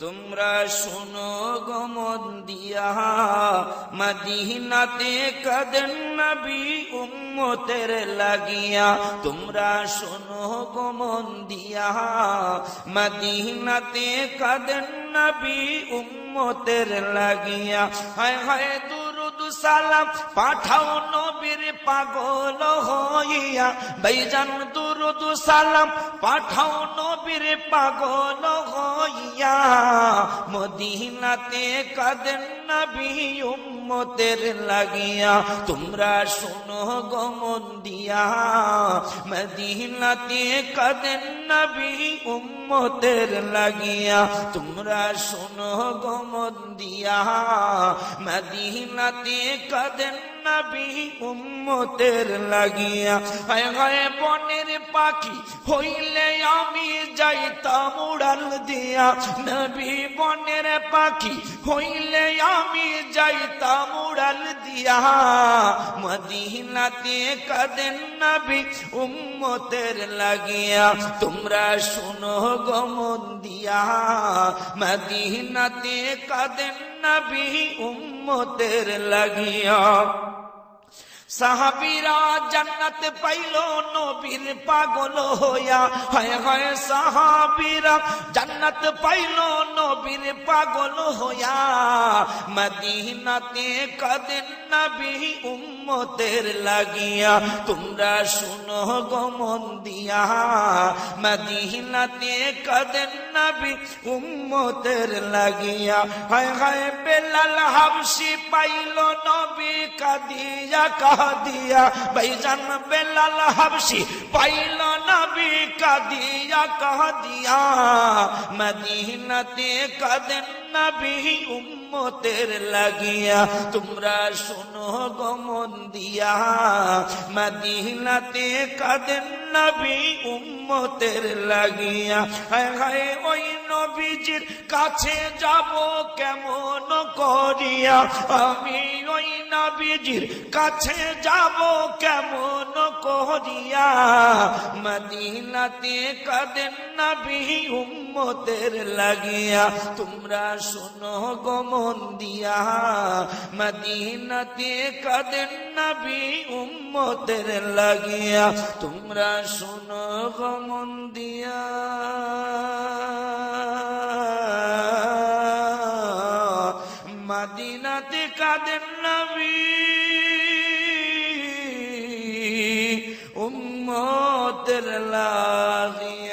তোমরা শোনো গমন দিয়া মদিনাতে কদন নবি উম্মতের লাগিয়া। তোমরা শোনো গমন দিয়া মদিনাতে কদন নবি উম্মতের লাগিয়া। হায় হায় তু সালাম পাঠাও নবীর পাগল হইয়া। ভাইজান দুরুদ সালাম পাঠাও নবীর পাগল হইয়া। মদিনাতে কাদেন নবী উম্মতের লাগিয়া, তোমরা শোনো গমন দিয়া। মদিনাতে কাদেন নবী উম্মতের লাগিয়া, তোমরা শোনো গমন দিয়া। মদিনাতে কাদেন নবী উম্মতের লাগিয়া বনের পাখি হইলে আমি যাইতাম উড়াল দিয়া। নবী বনের পাখি হইলে আমি যাইতাম উড়াল দিয়া। মদিনাতে কাদেন নবী উম্মতের লাগিয়া, তোমরা শুনো গমন দিয়া। মদিনাতে কাদেন নবী উম্মতের লাগিয়া। সাহাবিরা জান্নাত পাইল, নবীর পাগল হইয়া। হায় হায় সাহাবিরা, জান্নাত পাইল, নবীর পাগল হইয়া। মদিনাতে কাদেন নবী উম্মতের লাগিয়া। তোমরা শুনো গমন দিয়া। মদিনাতে কাদেন নবী উম্মতের লাগিয়া। হায় হায় বেলাল হাবসি পাইল নবী কাদিয়া কাদিয়া। ভাইজান বেলাল হাবসি পাইল নবী কাদিয়া কাদিয়া। মদিনাতে কাদেন নবী উম্মতের লাগিয়া। তোমরা শোনো গমন দিয়া। মদিনাতে কাদেন নবী উম্মতের লাগিয়া। হায় হায় ওই নবীজির কাছে যাব কেমন করিয়া? আমি নবীজির কাছে যাব কেমন করিয়া? মদিনাতে কাদেন নবী উম্মতের লাগিয়া? তোমরা শোনো গমন দিয়া। মদিনাতে কাদেন নবী উম্মতের লাগিয়া? তোমরা শোনো গমন দিয়া। মদিনাতে কাদের নবী। উম্মতের লাগিয়া